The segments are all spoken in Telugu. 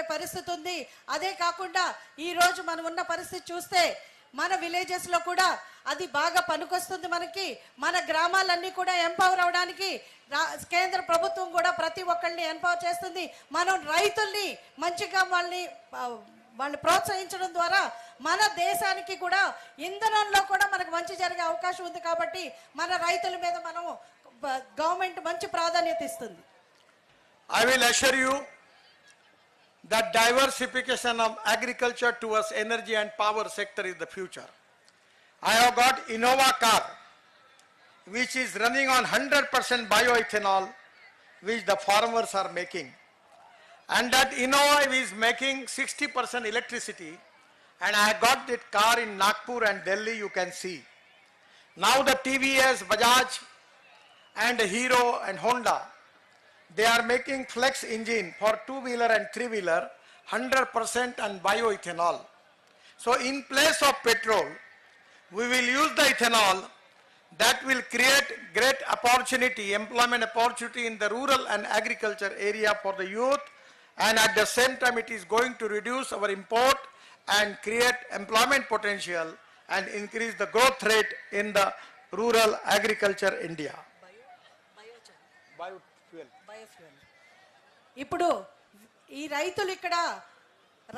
జరిగే పరిస్థితి ఉంది. అదే కాకుండా ఈ రోజు మనం ఉన్న పరిస్థితి చూస్తే మన విలేజెస్లో కూడా అది బాగా పనికొస్తుంది మనకి. మన గ్రామాలన్నీ కూడా ఎంపవర్ అవడానికి రా- కేంద్ర ప్రభుత్వం కూడా ప్రతి ఒక్కరిని ఎంపవర్ చేస్తుంది. మనం రైతుల్ని మంచిగా వాళ్ళని వాళ్ళు వాళ్ళని ప్రోత్సహించడం ద్వారా మన దేశానికి కూడా ఇంధనంలో కూడా మనకు మంచి జరిగే అవకాశం ఉంది కాబట్టి మన రైతుల మీద మనం గవర్నమెంట్ మంచి ప్రాధాన్యత ఇస్తుంది. I will assure you that diversification of agriculture towards energy and power sector is the future. I have got Innova car, which is running on 100% bioethanol, which the farmers are making. And that Innova is making 60% electricity, and I got that car in Nagpur and Delhi, you can see. Now the TVS, Bajaj, and Hero and Honda, they are making flex engine for two-wheeler and three-wheeler, 100% on bioethanol. So in place of petrol, we will use the ethanol that will create great opportunity, employment opportunity in the rural and agriculture area for the youth. And at the same time, it is going to reduce our import and create employment potential and increase the growth rate in the rural agriculture India. ఇప్పుడు ఈ రైతులు ఇక్కడ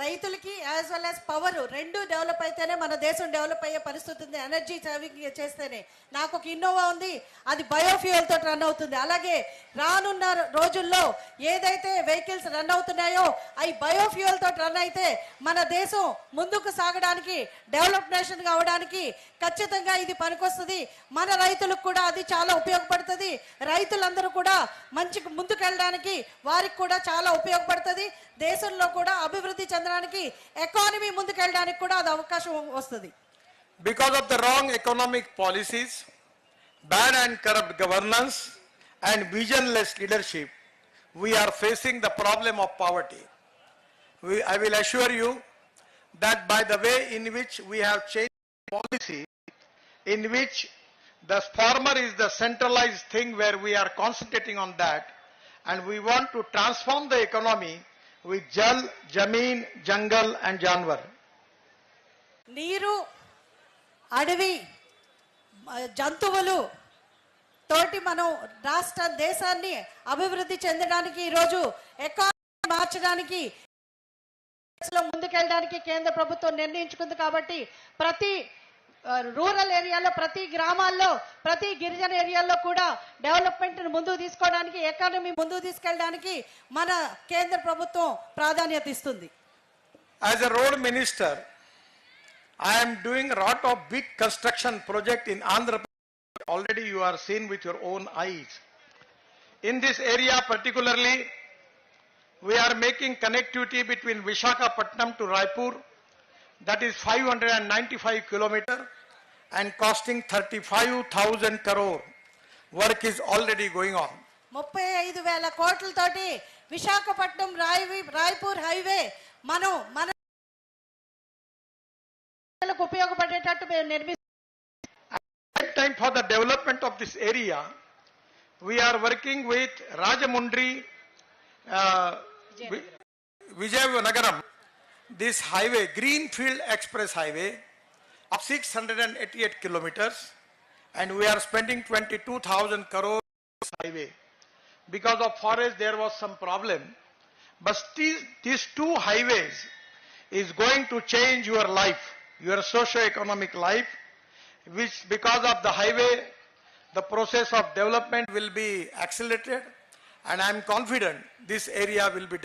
రైతులకి యాజ్ వెల్ యాజ్ పవర్ రెండు డెవలప్ అయితేనే మన దేశం డెవలప్ అయ్యే పరిస్థితి ఉంది. ఎనర్జీ సేవింగ్ చేస్తేనే. నాకు ఒక ఇన్నోవా ఉంది. అది బయోఫ్యూయల్ తోటి రన్ అవుతుంది. అలాగే రానున్న రోజుల్లో ఏదైతే వెహికల్స్ రన్ అవుతున్నాయో అవి బయోఫ్యూయల్ తోటి రన్ అయితే మన దేశం ముందుకు సాగడానికి డెవలప్ నేషన్ కావడానికి ఖచ్చితంగా ఇది పనికొస్తుంది. మన రైతులకు కూడా అది చాలా ఉపయోగపడుతుంది. రైతులందరూ కూడా మంచి ముందుకెళ్ళడానికి వారికి కూడా చాలా ఉపయోగపడుతుంది. దేశంలో కూడా అభివృద్ధి చెందడానికి ఎకానమీ ముందుకెళ్ళడానికి కూడా అది అవకాశం వస్తుంది Because of the wrong economic policies, bad and corrupt governance, and visionless leadership, we are facing the problem of poverty. We, I will assure you that by the way in which we have changed policy, in which the farmer is the centralized thing where we are concentrating on that, and we want to transform the economy with Jal, Jameen, Jungle, and Janwar. నీరు అడవి జంతువులు తోటి మనం రాష్ట్ర దేశాన్ని అభివృద్ధి చెందడానికి ఈరోజు ఎకానమీ మార్చడానికి ముందుకెళ్ళడానికి కేంద్ర ప్రభుత్వం నిర్ణయించుకుంది కాబట్టి ప్రతి రూరల్ ఏరియాలో ప్రతి గ్రామాల్లో ప్రతి గిరిజన ఏరియాల్లో కూడా డెవలప్మెంట్ ముందుకు తీసుకోవడానికి ఎకానమీ ముందుకు తీసుకెళ్ళడానికి మన కేంద్ర ప్రభుత్వం ప్రాధాన్యత ఇస్తుంది. As a road minister I'm doing lot of big construction project in Andhra Pradesh already you are seen with your own eyes in this area particularly we are making connectivity between Visakhapatnam to Raipur That is 595 kilometer and costing 35,000 crore. Work is already going on. ముప్పై ఐదు వేల కోట్లతోటి విశాఖపట్నం రాయవి రాయ్పూర్ హైవే మనం మన ఉపయోగపడేటట్టు మేము నిర్మి time for the development of this area, we are working with Rajamundri, uh, Vi- Vijayanagaram, this highway, Greenfield Express Highway of 688 kilometers, and we are spending 22,000 crore highway. Because of forest, there was some problem. But these, these two highways is going to change your life, your socio-economic life, which because of the highway, the process of development will be accelerated and I am confident this area will be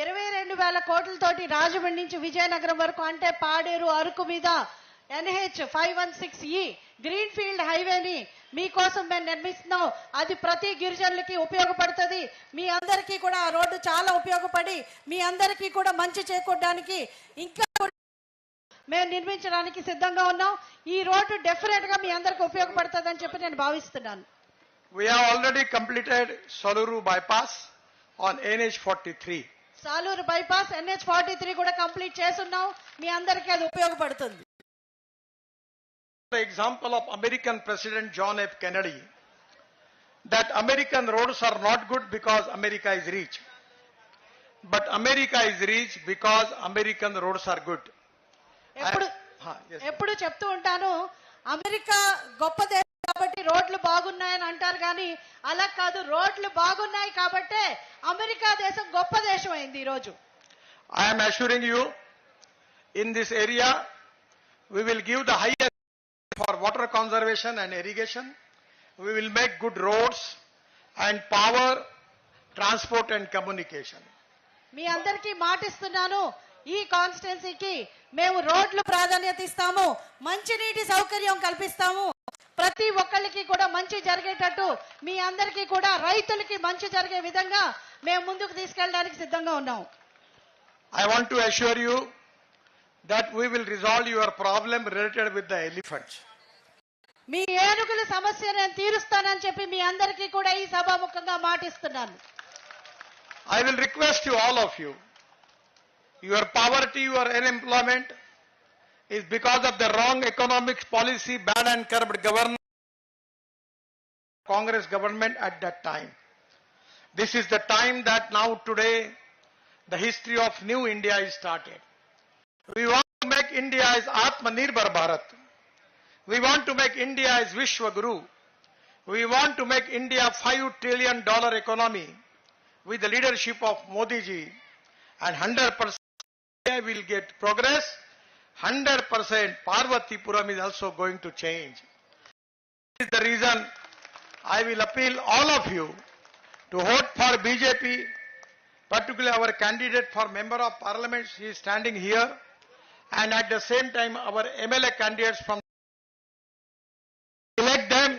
ఇరవై రెండు వేల కోట్లతోటి రాజమండ్రి నుంచి విజయనగరం వరకు అంటే పాడేరు అరకు మీద ఎన్హెచ్ ఫైవ్ వన్ సిక్స్ ఈ గ్రీన్ ఫీల్డ్ హైవేని మీకోసం మేము నిర్మిస్తున్నాం. అది ప్రతి గిరిజనులకి ఉపయోగపడుతుంది. మీ అందరికీ కూడా ఆ రోడ్డు చాలా ఉపయోగపడి మీ అందరికీ కూడా మంచి చేకూడడానికి ఇంకా మేము నిర్మించడానికి సిద్ధంగా ఉన్నాం. ఈ రోడ్డు డెఫినెట్గా మీ అందరికి ఉపయోగపడుతుంది అని చెప్పి నేను భావిస్తున్నాను. We have already completed Soluru bypass on NH 43. Saluru bypass NH forty three కూడా కంప్లీట్ చేస్తున్నాం. మీ అందరికీ అది ఉపయోగపడుతుంది. Example of American president John F Kennedy that American roads are not good because America is rich but America is rich because American roads are good ఎప్పుడు చెప్తూ ఉంటాను అమెరికా గొప్ప దేశం కాబట్టి రోడ్లు బాగున్నాయని అంటారు కానీ అలా కాదు రోడ్లు బాగున్నాయి కాబట్టి అమెరికా దేశం గొప్ప దేశం అయింది ఈరోజు. I'm assuring you in this area we will give the highest for water conservation and irrigation we will make good roads and power transport and communication మీ అందరికీ మాటిస్తున్నాను ఈ కాన్స్టిట్యున్సీకి మేము రోడ్లు ప్రాధాన్యత ఇస్తాము మంచినీటి సౌకర్యం కల్పిస్తాము. ప్రతి ఒక్కరికి కూడా మంచి జరిగేటట్టు మీ అందరికీ కూడా రైతులకి మంచి జరిగే విధంగా మేము ముందుకు తీసుకెళ్ళడానికి సిద్ధంగా ఉన్నాం. I want assure you that we will resolve your problem related with the elephants మీ ఏనుగుల సమస్య నేను తీరుస్తానని చెప్పి మీ అందరికీ కూడా ఈ సభాముఖంగా మాటిస్తున్నాను. I will request you all of you your poverty your unemployment is because of the wrong economic policy, bad and corrupt governance, Congress government at that time. This is the time that now today the history of new India is started. We want to make India as Atmanirbhar Bharat. We want to make India as Vishwa Guru. We want to make India 5 trillion dollar economy with the leadership of Modi ji and 100% India will get progress. 100% Parvatipuram is also going to change. This is the reason I will appeal all of you to vote for BJP, particularly our candidate for member of parliament, she is standing here, and at the same time our MLA candidates from elect them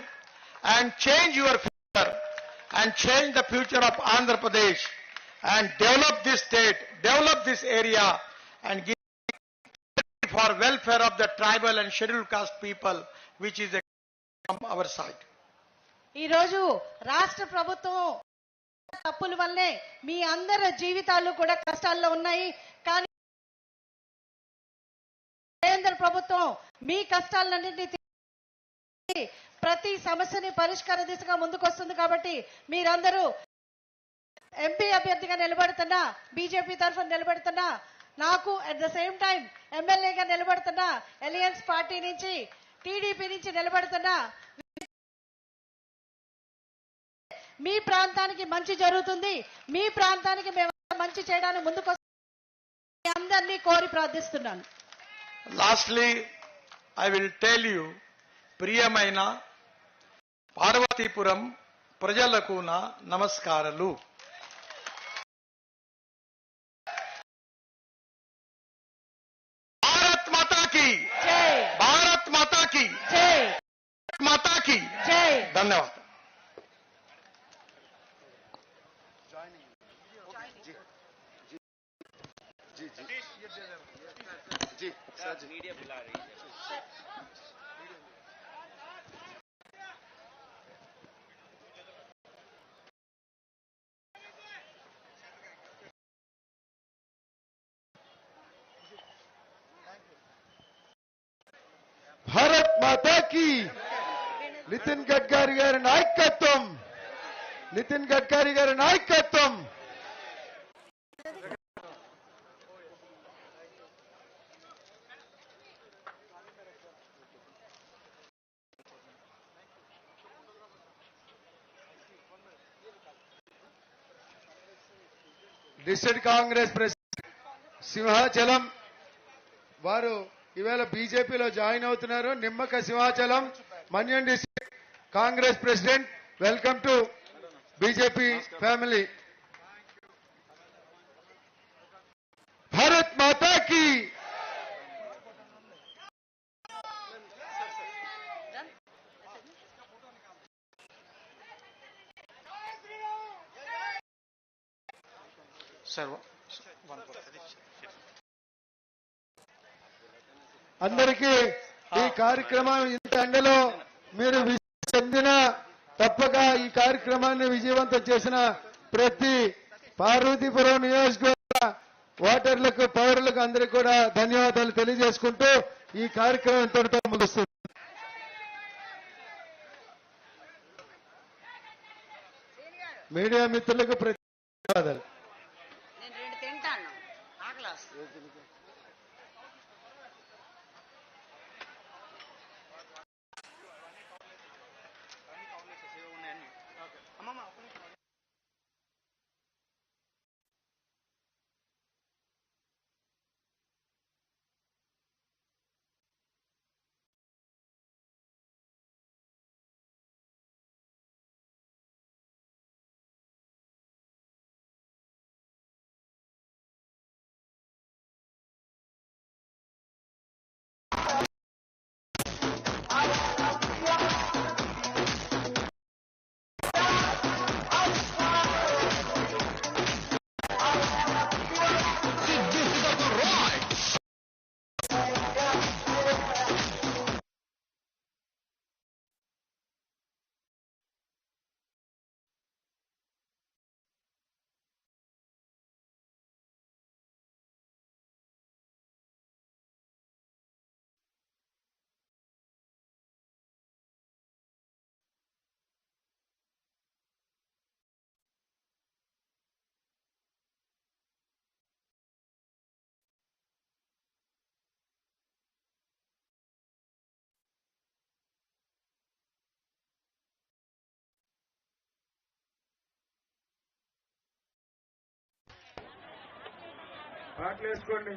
and change your future and change the future of Andhra Pradesh and develop this state, develop this area and give for welfare of the tribal and scheduled caste people, which is our from our side. రాష్ట్ర ప్రభుత్వం తప్పుల వల్లే మీ అందరి జీవితాలు కూడా కష్టాల్లో ఉన్నాయి కానీ కేంద్ర ప్రభుత్వం మీ కష్టాలన్నింటినీ ప్రతి సమస్యని పరిష్కార దిశగా ముందుకొస్తుంది కాబట్టి మీరందరూ ఎంపీ అభ్యర్థిగా నిలబడుతున్నా బీజేపీ తరఫున నిలబడుతున్నా నాకు అట్ ద సేమ్ టైం ఎమ్మెల్యేగా నిలబడుతున్న ఎలియన్స్ పార్టీ నుంచి టీడీపీ నుంచి నిలబడుతున్న మీ ప్రాంతానికి మంచి జరుగుతుంది. మీ ప్రాంతానికి మేము మంచి చేయడానికి ముందుకు అందరినీ కోరి ప్రార్థిస్తున్నాను. Lastly I will tell you ప్రియమైన పార్వతీపురం ప్రజలకు నా నమస్కారాలు. माता की। जय। धन्यवाद। जी सर भारत माता की। నితిన్ గడ్కరీ గారి నాయకత్వం. నితిన్ గడ్కరీ గారి నాయకత్వం. డిస్ట్రిక్ట్ కాంగ్రెస్ ప్రెసిడెంట్ సింహాచలం వారు ఈవేళ బీజేపీలో జాయిన్ అవుతున్నారు. Nimmaka Simhachalam Manyam district Congress president welcome to BJP family. Bharat మాతాకి! అందరికీ ఈ కార్యక్రమం ఇంత ఎండలో మీరు చెప్పిన చెందిన తప్పక ఈ కార్యక్రమాన్ని విజయవంతం చేసిన ప్రతి పార్వతీపురం నియోజకవర్గ ఓటర్లకు పౌరులకు అందరికీ కూడా ధన్యవాదాలు తెలియజేసుకుంటూ ఈ కార్యక్రమం ఇంతటితో ముగుస్తుంది. మీడియా మిత్రులకు ప్రతి ధన్యవాదాలు. నేను రెండు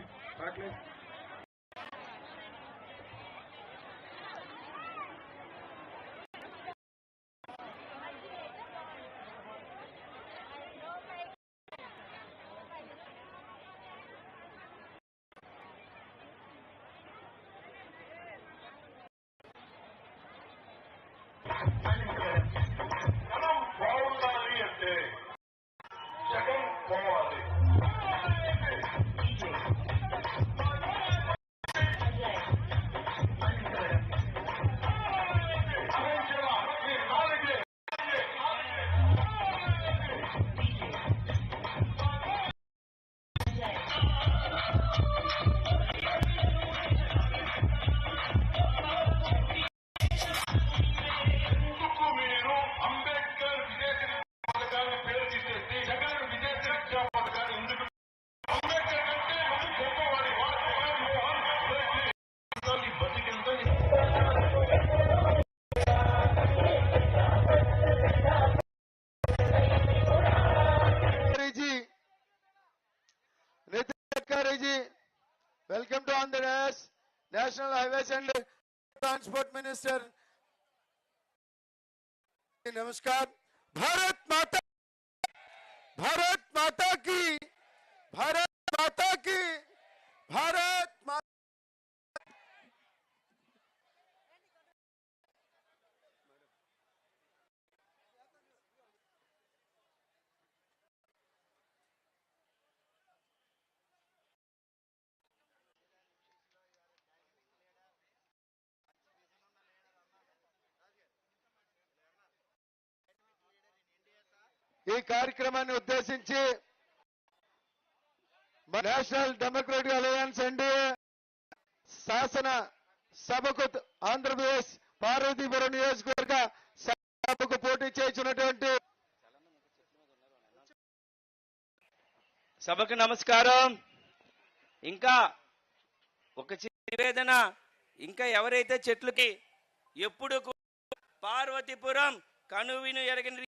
Welcome to Andhras, National Highways and Transport Minister. namaskar bharat mata bharat mata ki bharat mata ki bharat ఈ కార్యక్రమాన్ని ఉద్దేశించి నేషనల్ డెమోక్రటిక్ అలయన్స్ ఎన్డీఏ శాసన సభకు ఆంధ్రప్రదేశ్ పార్వతీపురం నియోజకవర్గ సభకు పోటీ చేసినటువంటి సభకు నమస్కారం. ఇంకా ఒక నివేదన ఇంకా ఎవరైతే చెట్లకి ఎప్పుడు పార్వతీపురం కనువిను ఎరగని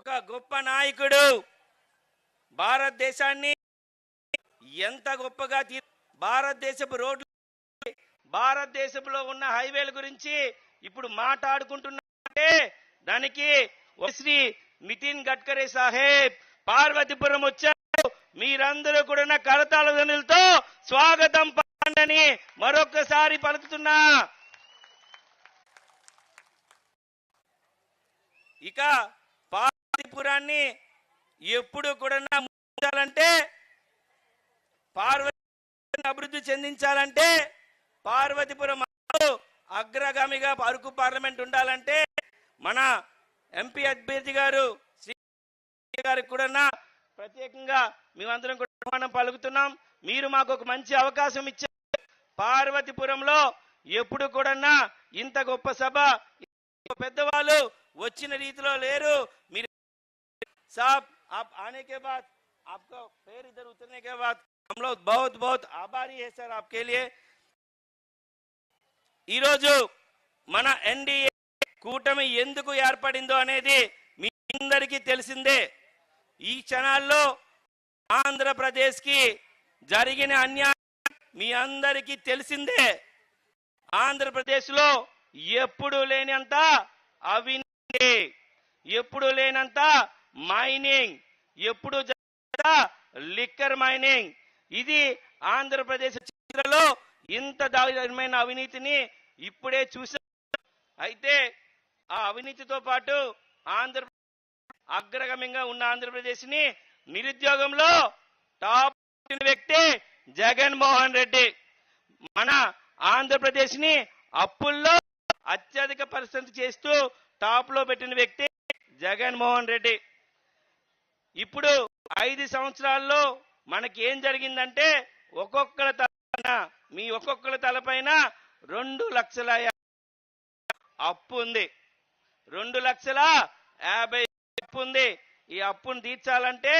ఒక గొప్ప నాయకుడు భారతదేశాన్ని ఎంత గొప్పగా తీ భారతదేశపు రోడ్లు భారతదేశంలో ఉన్న హైవేల గురించి ఇప్పుడు మాట్లాడుకుంటున్నారంటే దానికి శ్రీ నితిన్ గడ్కరీ సాహెబ్ పార్వతీపురం వచ్చారు. మీరందరూ కూడా నా కరతాళ ధ్వనులతో స్వాగతం పండని మరొకసారి పలుకుతున్నా. ఇక పురాన్ని ఎప్పుడు కూడా ముంచాలంటే పార్వతి అభివృద్ధి చెందించాలంటే పార్వతీపురం అగ్రగామిగా అరకు పార్లమెంట్ ఉండాలంటే మన ఎంపీ అభ్యర్థి గారు శ్రీ గారికి కూడా ప్రత్యేకంగా మేమందరం కూడా ఆహ్వానం పలుకుతున్నాం. మీరు మాకు ఒక మంచి అవకాశం ఇచ్చారు. పార్వతీపురంలో ఎప్పుడు కూడా ఇంత గొప్ప సభ పెద్దవాళ్ళు వచ్చిన రీతిలో లేరు. మీరు साहब आप आने के बाद आपका पैर इधर उतरने के बाद हम लोग बहुत बहुत आभारी है सर आपके लिए ఈరోజు మన ఎన్డీఏ కూటమి ఎందుకు ఏర్పడిందో అనేది మీ అందరికీ తెలిసిందే ఈ క్షణాల్లో ఆంధ్రప్రదేశ్కి జరిగిన అన్యాయం మీ అందరికీ తెలిసిందే ఆంధ్రప్రదేశ్లో ఎప్పుడు లేనంత అవినీతి ఎప్పుడు లేనంత మైనింగ్. ఎప్పుడు లిక్కర్ మైనింగ్. ఇది ఆంధ్రప్రదేశ్ చరిత్రలో ఇంత దారుణమైన అవినీతిని ఇప్పుడే చూసాం అయితే ఆ అవినీతితో పాటు ఆంధ్ర అగ్రగమ్యంగా ఉన్న ఆంధ్రప్రదేశ్ని నిరుద్యోగంలో టాప్ వ్యక్తి జగన్మోహన్ రెడ్డి. మన ఆంధ్రప్రదేశ్ని అప్పుల్లో అత్యధిక పరిస్థితి చేస్తూ టాప్లో పెట్టిన వ్యక్తి జగన్మోహన్ రెడ్డి. ఇప్పుడు ఐదు సంవత్సరాల్లో మనకి ఏం జరిగిందంటే ఒక్కొక్కల తలపైన మీ ఒక్కొక్కల తలపైన రెండు లక్షల అప్పు ఉంది. రెండు లక్షల యాభై అప్పు ఉంది. ఈ అప్పును తీర్చాలంటే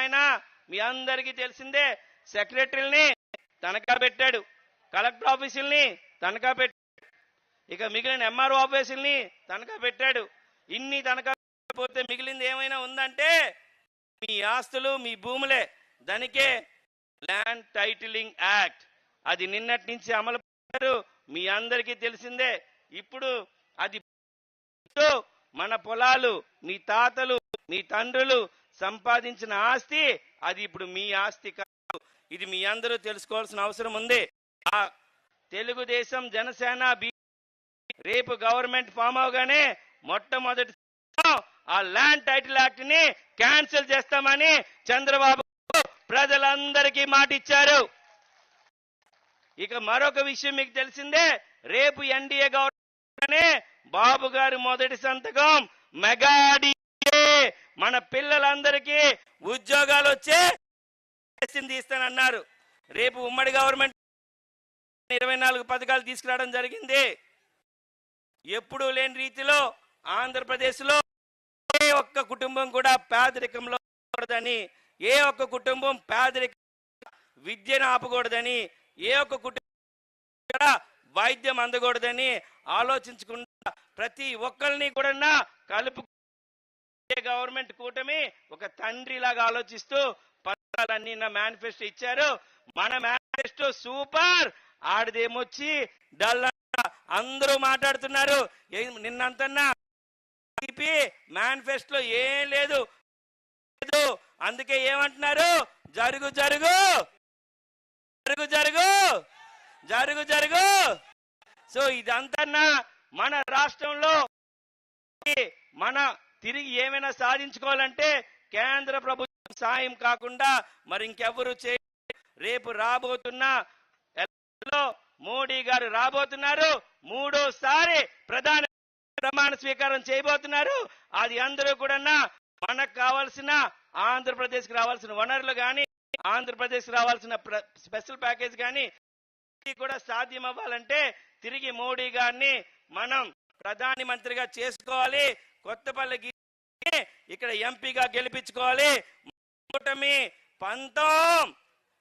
అయినా మీ అందరికీ తెలిసిందే సెక్రటరీని తనఖా పెట్టాడు కలెక్టర్ ఆఫీసుల్ని తనఖా పెట్టాడు ఇక మిగిలిన ఎంఆర్ఓ ఆఫీసుల్ని తనఖా పెట్టాడు ఇన్ని తనఖా పోతే మిగిలింది ఏమైనా ఉందంటే మీ ఆస్తులు మీ భూములే. దానికే ల్యాండ్ టైటిలింగ్ యాక్ట్ అది నిన్నటి నుంచి అమలు మీ అందరికీ తెలిసిందే. ఇప్పుడు అది మన పొలాలు మీ తాతలు మీ తండ్రులు సంపాదించిన ఆస్తి అది ఇప్పుడు మీ ఆస్తి కాదు. ఇది మీ అందరూ తెలుసుకోవాల్సిన అవసరం ఉంది. ఆ తెలుగుదేశం జనసేన బి రేపు గవర్నమెంట్ ఫామ్ అవగానే మొట్టమొదటి ఆ ల్యాండ్ టైటిల్ యాక్ట్ని క్యాన్సిల్ చేస్తామని చంద్రబాబు ప్రజలందరికీ మాట ఇచ్చారు ఇక మరొక విషయం మీకు తెలిసిందే రేపు ఎన్డీఏ గవర్నమెంట్ బాబు గారు మొదటి సంతకం మెగాడి మన పిల్లలందరికీ ఉద్యోగాలు వచ్చే తీస్తానన్నారు రేపు ఉమ్మడి గవర్నమెంట్ ఇరవై నాలుగు పథకాలు తీసుకురావడం జరిగింది. ఎప్పుడూ లేని రీతిలో ఆంధ్రప్రదేశ్లో ఒక్క కుటుంబం కూడా పేదరికంలో ఉండకూడదని ఏ ఒక్క కుటుంబం పేదరిక విద్యను ఆపకూడదని ఏ ఒక్క కుటుంబం కూడా వైద్యం అందకూడదని ఆలోచించకుండా ప్రతి ఒక్కరిని కూడా కలుపు గవర్నమెంట్ కూటమి ఒక తండ్రిలాగా ఆలోచిస్తూ పదాలన్నీ నా మేనిఫెస్టో ఇచ్చారు. మన మేనిఫెస్టో సూపర్! ఆడదేమొచ్చి డల్ అందరూ మాట్లాడుతున్నారు. నిన్నంతన్నా టీడీపీ మేనిఫెస్టోలో ఏం లేదు. లేదు. అందుకే ఏమంటున్నారు? జరుగు జరుగు. జరుగు జరుగు. జరుగు జరుగు. సో ఇదంతా మన రాష్ట్రంలో మన తిరిగి ఏమైనా సాధించుకోవాలంటే కేంద్ర ప్రభుత్వం సాయం కాకుండా మరి ఇంకెవరు చే రేపు రాబోతున్న మోడీ గారు రాబోతున్నారు. మూడోసారి ప్రధాన ప్రమాణ స్వీకారం చేయబోతున్నారు. అది అందరూ కూడా మనకు కావాల్సిన ఆంధ్రప్రదేశ్కి రావాల్సిన వనరులు కానీ ఆంధ్రప్రదేశ్ రావాల్సిన స్పెషల్ ప్యాకేజ్ కానీ కూడా సాధ్యం అవ్వాలంటే తిరిగి మోడీ గారిని మనం ప్రధాని మంత్రిగా చేసుకోవాలి. కొత్తపల్లి గి- ఇక్కడ ఎంపీగా గెలిపించుకోవాలి. కూటమి పంతం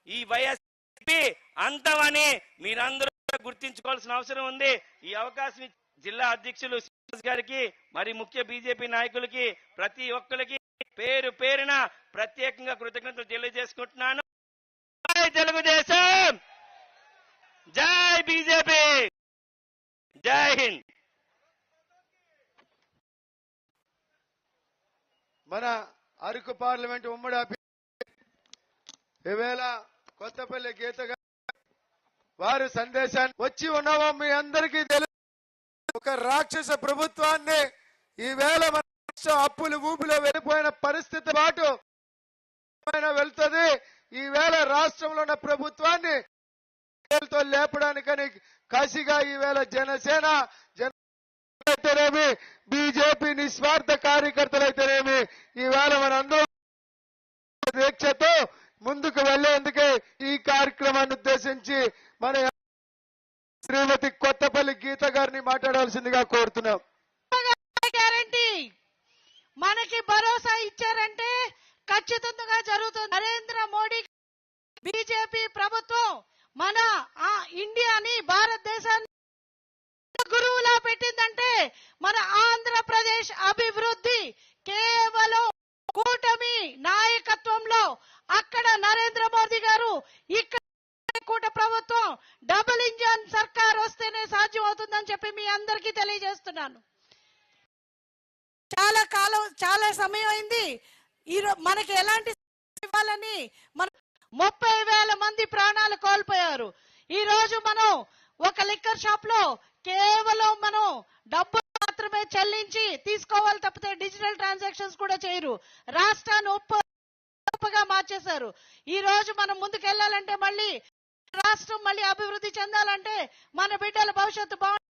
ఈ వైఎస్పీ అంతమని మీరందరూ గుర్తించుకోవాల్సిన అవసరం ఉంది. ఈ అవకాశం జిల్లా అధ్యక్షులు గారికి మరి ముఖ్య బీజేపీ నాయకులకి ప్రతి ఒక్కరికి పేరు పేరున ప్రత్యేకంగా కృతజ్ఞతలు తెలియజేసుకుంటున్నాను. జై తెలుగుదేశం! జై బీజేపీ! జై హింద్! మన అరకు పార్లమెంట్ ఉమ్మడి అభ్యర్థి ఈవేళ కొత్తపల్లి గీత గారు వారి సందేశాన్ని వచ్చి ఉన్నామో మీ అందరికీ తెలుసు ఒక రాక్షస ప్రభుత్వాన్ని ఈవేళ మన రాష్ట్రం అప్పులు ఊపిలో వెళ్ళిపోయిన పరిస్థితి పాటు ఆయన వెళ్తుంది? ఈవేళ రాష్ట్రంలో ఉన్న ప్రభుత్వాన్ని తో లేపడానికని కసిగా ఈవేళ జనసేన జన బీజేపీ నిస్వార్థ కార్యకర్తలైతేనేమి ఈవేళ మనందరం దీక్షతో ముందుకు వెళ్ళేందుకే ఈ కార్యక్రమాన్ని ఉద్దేశించి మన శ్రీమతి కొత్తపల్లి గీత గారిని మాట్లాడాల్సిందిగా కోరుతున్నాం. గ్యారంటీ. మనకి భరోసా ఇచ్చారంటే ఖచ్చితంగా జరుగుతుంది. నరేంద్ర మోడీ బీజేపీ ప్రభుత్వం మన ఆ ఇండియాని భారతదేశాన్ని గురువులా పెట్టిందంటే మన ఆంధ్రప్రదేశ్ అభివృద్ధి కేవలం కూటమి నాయకత్వంలో అక్కడ నరేంద్ర మోదీ గారు ఇక్కడ కూట ప్రభుత్వం డబుల్ ఇంజన్ సర్కార్ వస్తేనే సాధ్యం అవుతుందని చెప్పి మీ అందరికీ తెలియజేస్తున్నాను. చాలా కాలం చాలా సమయం అయింది. ఈరోజు మనకి ఎలాంటి ఇవ్వాలని మన ముప్పై వేల మంది ప్రాణాలు కోల్పోయారు. ఈ రోజు మనం ఒక లిక్కర్ షాప్లో కేవలం మనం డబ్బు మాత్రమే చెల్లించి తీసుకోవాలి తప్పితే డిజిటల్ ట్రాన్సాక్షన్స్ కూడా చేయరు. రాష్ట్రాన్ని ఉప్పు మార్చేశారు. ఈ రోజు మనం ముందుకెళ్ళాలంటే మళ్ళీ రాష్ట్రం మళ్ళీ అభివృద్ధి చెందాలంటే మన బిడ్డల భవిష్యత్తు బాగు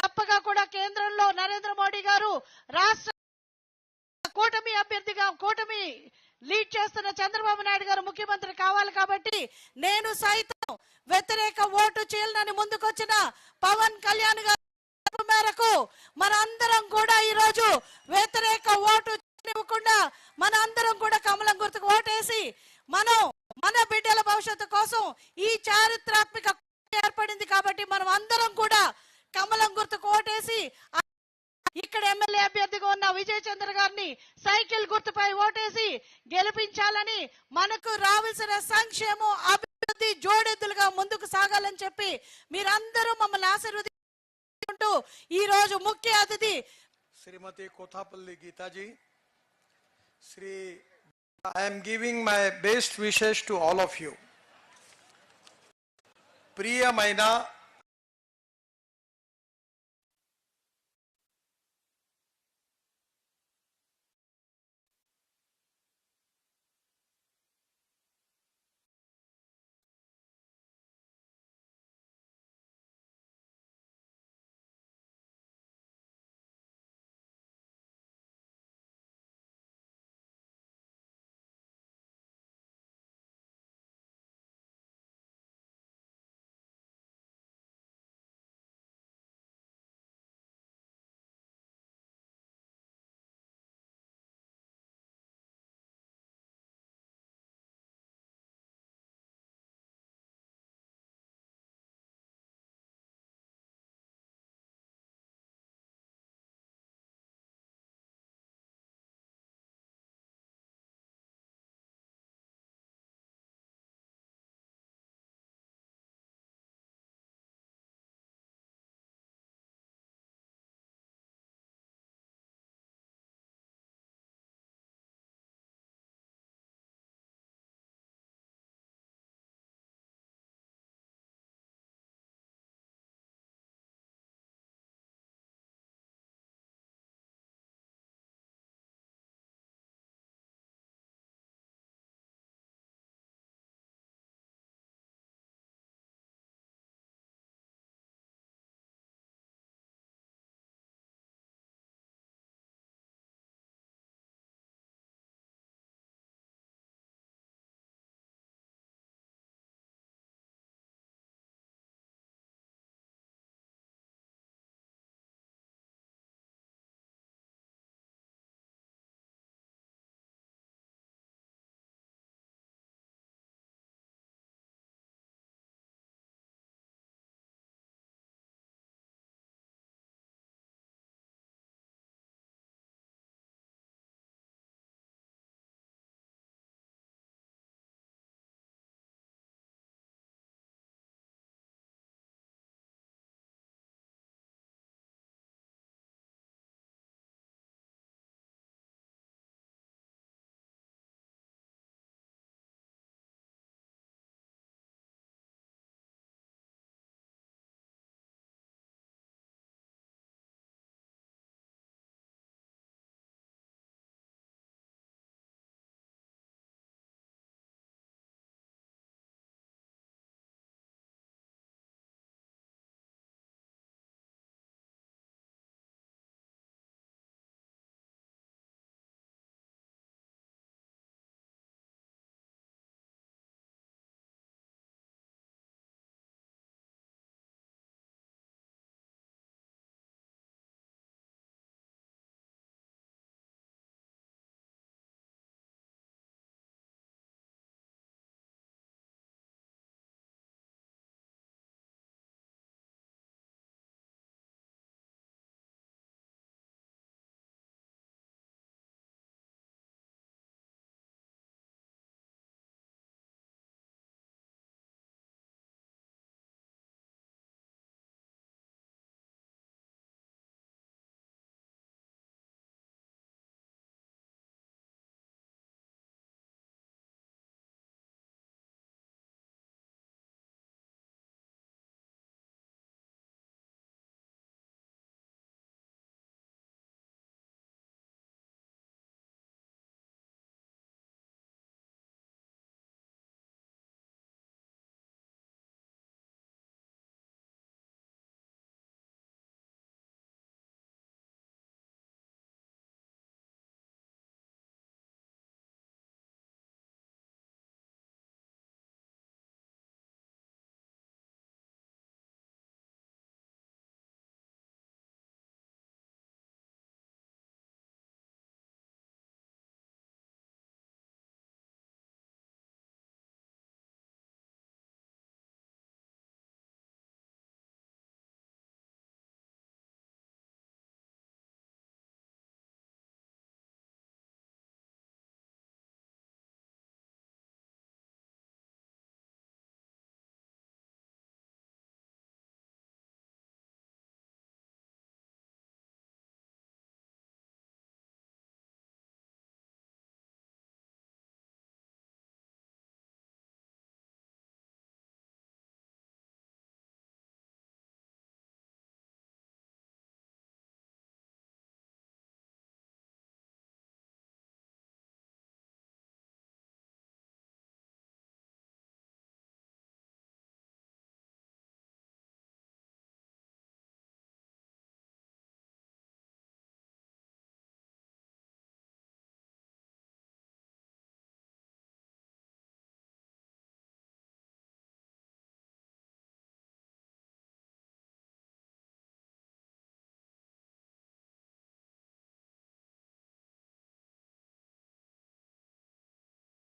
తప్పగా కూడా కేంద్రంలో నరేంద్ర మోడీ గారు రాష్ట్ర కూటమి అభ్యర్థిగా కూటమి లీడ్ చేస్తున్న చంద్రబాబు నాయుడు గారు ముఖ్యమంత్రి కావాలి కాబట్టి నేను సైతం వ్యతిరేక ఓటు చీలనని ముందుకొచ్చిన పవన్ కళ్యాణ్ గారు మేరకు మనందరం కూడా ఈరోజు వ్యతిరేక ఓటు ఇవ్వకుండా మన అందరం కూడా కమలం గుర్తుకు ఓటేసి మనం మన బిడ్డల భవిష్యత్తు కోసం ఈ చారిత్రాత్మక ఏర్పడింది కాబట్టి మనం అందరం కూడా కమలం గుర్తుకు ఓటేసి ఇక్కడ ఎమ్మెల్యే అభ్యర్థిగా ఉన్న విజయ్ చంద్ర గారిని సైకిల్ గుర్తుపై ఓటేసి గెలిపించాలని మనకు రావాల్సిన సంక్షేమం అభివృద్ధి జోడెద్దులుగా ముందుకు సాగాలని చెప్పి మీరందరూ మమ్మల్ని ఆశీర్వదించుకుంటూ ఈ రోజు ముఖ్య అతిథి శ్రీమతి కోతాపల్లి గీతాజీ Shri I am giving my best wishes to all of you. Priya, Maya.